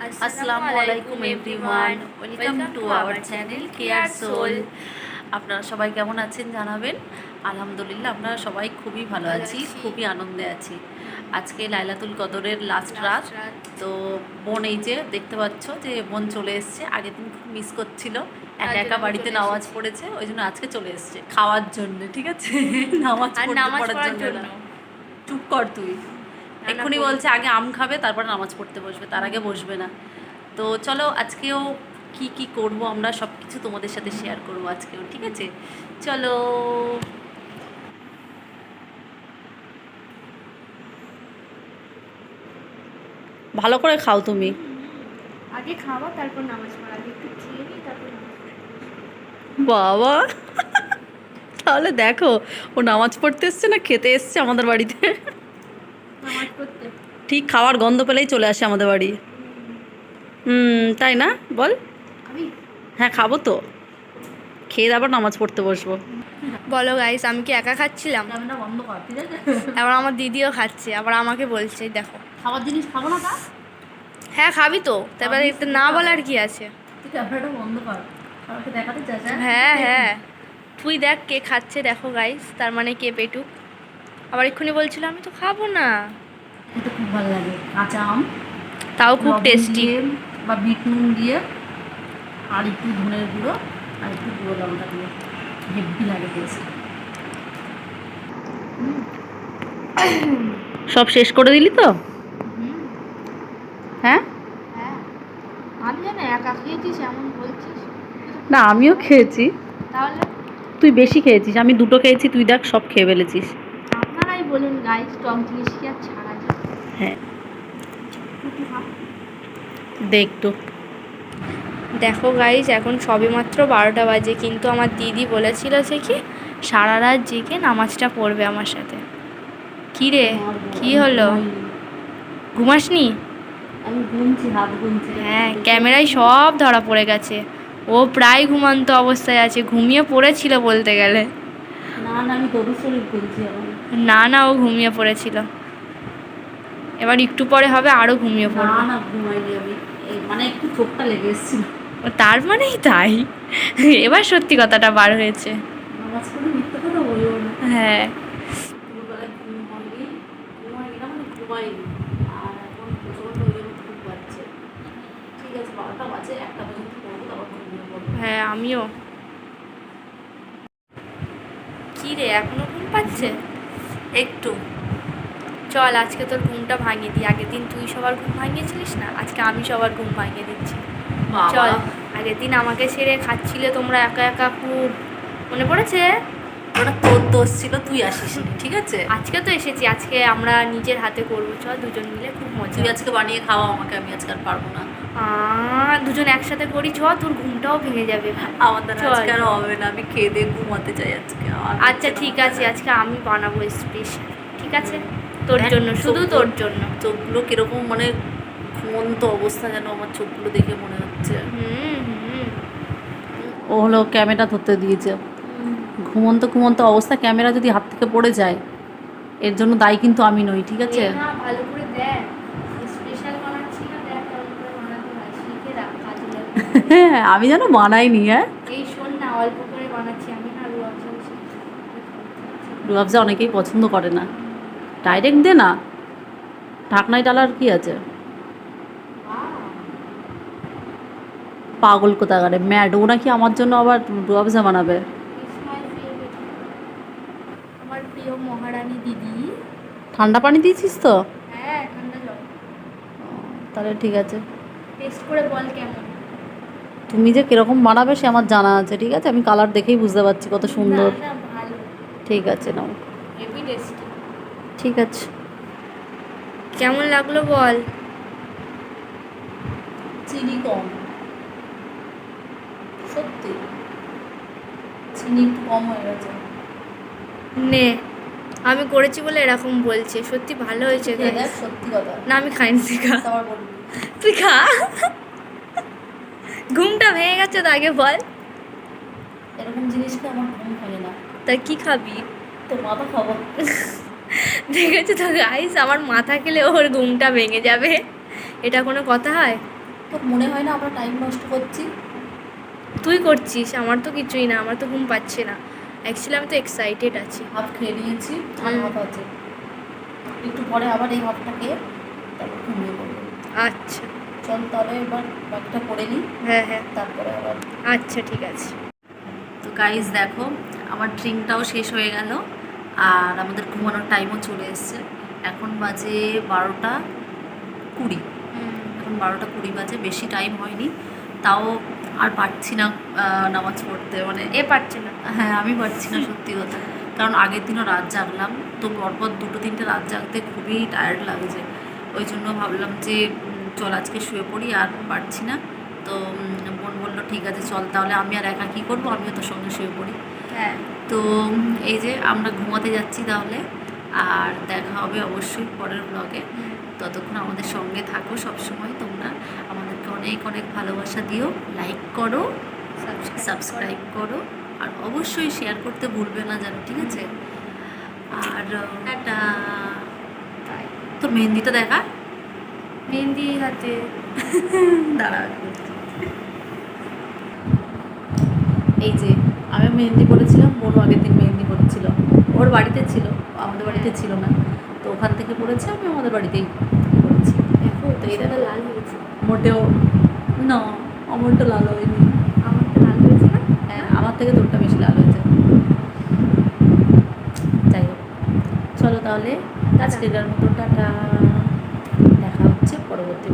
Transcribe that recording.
আসসালামু আলাইকুম everyone welcome to our channel care soul আপনারা সবাই কেমন আছেন জানাবেন? আলহামদুলিল্লাহ আমরা সবাই খুবই ভালো আছি। খুবই আনন্দে আছি। আজকে লাইলাতুল কদরের লাস্ট রাত। তো বোন এই যে দেখতে পাচ্ছ যে বোন চলে এসছে। আগের দিন খুব মিস করছিল। একা একা বাড়িতে নামাজ পড়েছে ওই জন্য আজকে চলে এসছে। খাওয়ার জন্য ঠিক আছে? নামাজ পড়ার জন্য। চুপ কর তুই। এক্ষুনি বলছে আগে আম খাবে তারপর নামাজ পড়তে বসবে তার আগে বসবে না। তো চলো আজকেও কি কি করব আমরা সব কিছু তোমাদের সাথে শেয়ার করব আজকেও ঠিক আছে? চলো। ভালো করে খাও তুমি। আগে খাওয়া তারপর নামাজ পড়া একটু খেয়ে নিই তারপর নামাজ পড়তে বসবো। বাবা! তাহলে দেখো ও নামাজ পড়তে এসছে না খেতে এসছে আমাদের বাড়িতে? ঠিক খাওয়ার গন্ধ পেলেই চলে আসে আমাদের বাড়ি। হুম তাই না? বল। হ্যাঁ খাব তো। খেয়ে আবার নামাজ পড়তে বসবো। বলো গাইস আমি কি একা খাচ্ছিলাম? আবার আমার দিদিও খাচ্ছে আবার আমাকে বলছে দেখো। খাবার জিনিস খাব না তা? হ্যাঁ খাবি তো। তারপরে এটা না বলার কি আছে? চাস হ্যাঁ? হ্যাঁ তুই দেখ কে খাচ্ছে দেখো গাইস তার মানে কে পেটুক। আবার এক্ষুনি বলছিল আমি তো খাব না। এটা খুব ভালো লাগে। কাঁচা আম তাও খুব টেস্টি বা বিট নুন দিয়ে আর একটু ধনের গুঁড়ো আর একটু গুঁড়ো লঙ্কা দিয়ে। হেভি লাগে টেস্ট সব শেষ করে দিলি তো? হ্যাঁ? হ্যাঁ। না আমিও খেয়েছি। তাহলে? তুই বেশি খেয়েছিস আমি দুটো খেয়েছি তুই দেখ সব খেয়ে ফেলেছিস। বলুন গাইস টক জিনিস কি আর ছাড়া যায়। হ্যাঁ। খা। দেখ গাইজ এখন সবে মাত্র বারোটা বাজে কিন্তু আমার দিদি বলেছিল যে কি সারা রাত জেগে নামাজটা পড়বে আমার সাথে। কি রে? কি হলো? ঘুমাসনি? হ্যাঁ ক্যামেরায় সব ধরা পড়ে গেছে। ও প্রায় ঘুমান্ত অবস্থায় আছে ঘুমিয়ে পড়েছিল বলতে গেলে। না না আমি শরীর না না ও ঘুমিয়ে পড়েছিল। এবার একটু পরে হবে আরও ঘুমিয়ে না পড়বে। না ঘুমাইনি আমি। মানে একটু চোখটা লেগে এসেছিল। তার মানেই তাই। এবার সত্যি কথাটা বার হয়েছে। পড়ে হ্যাঁ। মানে হ্যাঁ আমিও। কি রে এখনও ঘুম পাচ্ছে? একটু। চল আজকে তোর ঘুমটা ভাঙিয়ে দিই। আগের দিন তুই সবার ঘুম ভাঙিয়েছিলিস না? আজকে আমি সবার ঘুম ভাঙিয়ে দিচ্ছি। চল আগের দিন আমাকে ছেড়ে খাচ্ছিলে তোমরা একা একা খুব মনে পড়েছে? ওটা তোর দোষ ছিল তুই আসিস ঠিক আছে? আজকে তো এসেছি আজকে আমরা নিজের হাতে করব। চল দুজন মিলে খুব মজা। তুই আজকে বানিয়ে খাওয়া আমাকে আমি আজকে আর পারব না। দুজন একসাথে করি চ তোর ঘুমটাও ভেঙে যাবে। আমাদের চল। আজকে আর হবে না আমি খেয়ে দিয়ে ঘুমাতে চাই আজকে। আচ্ছা ঠিক আছে আজকে আমি বানাবো স্পেশাল ঠিক আছে? তোর জন্য শুধু তোর জন্য। চোখগুলো কীরকম মানে ঘুমন্ত অবস্থা যেন আমার চোখগুলো দেখে মনে হচ্ছে। হুম হুম। ও হলো ক্যামেরা ধরতে দিয়েছে। ঘুমন্ত ঘুমন্ত অবস্থা ক্যামেরা যদি হাত থেকে পড়ে যায় এর জন্য দায়ী কিন্তু আমি নই ঠিক আছে এ না, ভালো করে দেখ স্পেশাল বানাচ্ছি না দেখ কেমন করে বানাতে হয় শিখে রাখ কাজে লাগবে। হ্যাঁ আমি যেন বানাইনি হ্যাঁ। এই শোন না অল্প করে বানাচ্ছি আমি না রুয়াবজা অনেকেই পছন্দ করে না। ডাইরেক্ট দে না। ঢাকনায় ডালার কি আছে? পাগল কোথাকারে ম্যাড ও নাকি আমার জন্য আবার রুয়াবজা বানাবে। আমার প্রিয় মহারানী দিদি। ঠান্ডা পানি দিয়েছিস তো? হ্যাঁ ঠান্ডা জল। তাহলে ঠিক আছে। টেস্ট করে বল কেমন? তুমি যে কীরকম বানাবে সে আমার জানা আছে ঠিক আছে? আমি কালার দেখেই বুঝতে পারছি কত সুন্দর। ঠিক আছে নাও। ঠিক আছে। কেমন লাগল বল? চিনি কম সত্যি। চিনি একটু কম হয়ে গেছে। নে আমি করেছি বলে এরকম বলছে। সত্যি ভালো হয়েছে। দেখ, সত্যি কথা। না আমি খাইনি তুই খা। আবার বলবি তুই খা। ঘুমটা ভেঙে গেছে তো আগে বল। এরকম জিনিসটা আমার ঘুম ভাঙে না। তা কি খাবি? তো মাথা খাব। দেখেছ তো গাইস আমার মাথা খেলে ওর ঘুমটা ভেঙে যাবে। এটা কোনো কথা হয়? তো মনে হয় না আমরা টাইম নষ্ট করছি। তুই করছিস আমার তো কিছুই না আমার তো ঘুম পাচ্ছে না। অ্যাকচুয়ালি আমি তো এক্সাইটেড আছি। হাফ খেয়ে নিয়েছি আর। হাফ আছে। একটু পরে আবার এই হাফটা খেয়ে তারপর ঘুমিয়ে পড়ব। আচ্ছা। চল তাহলে এবার ব্যাগটা পরে নিই। হ্যাঁ হ্যাঁ। তারপরে আবার আচ্ছা ঠিক আছে। তো গাইজ দেখো আমার ড্রিঙ্কটাও শেষ হয়ে গেল আর আমাদের ঘুমানোর টাইমও চলে এসছে। এখন বাজে বারোটা কুড়ি। এখন বারোটা কুড়ি বাজে বেশি টাইম হয়নি। তাও আর পারছি না নামাজ পড়তে মানে এ পারছে না। হ্যাঁ আমি পারছি না সত্যি কথা। কারণ আগের দিনও রাত জাগলাম তো পরপর দুটো তিনটে রাত জাগতে খুবই টায়ার্ড লাগছে। ওই জন্য ভাবলাম যে চল আজকে শুয়ে পড়ি আর পারছি না। তো বোন বলল ঠিক আছে চল তাহলে আমি আর একা কী করব? আমিও তোর সঙ্গে শুয়ে পড়ি। হ্যাঁ। তো এই যে আমরা ঘুমাতে যাচ্ছি তাহলে আর দেখা হবে অবশ্যই পরের ব্লগে ততক্ষণ আমাদের সঙ্গে থাকো সবসময় তোমরা আমাদেরকে অনেক অনেক ভালোবাসা দিও লাইক করো সাবস্ক্রাইব করো। আর অবশ্যই শেয়ার করতে ভুলবে না যেন ঠিক আছে? আর একটা তোর মেহেন্দিটা দেখা? মেহেন্দি হাতে দাঁড়া এই যে আমি মেহেন্দি করেছিলাম বোনও আগের দিন মেহেন্দি করেছিল ওর বাড়িতে ছিল আমাদের বাড়িতে ছিল না। তো ওখান থেকে পড়েছে আমি আমাদের বাড়িতেই পড়েছি তো এই দেখো। লাল হয়েছে। মোটেও না আমারটা লাল হয়নি। আমার তো লাল হয়েছে না? হ্যাঁ আমার থেকে তোরটা বেশি লাল হয়েছে। যাই হোক চলো তাহলে আজকের মতো টাটা। পরবর্তী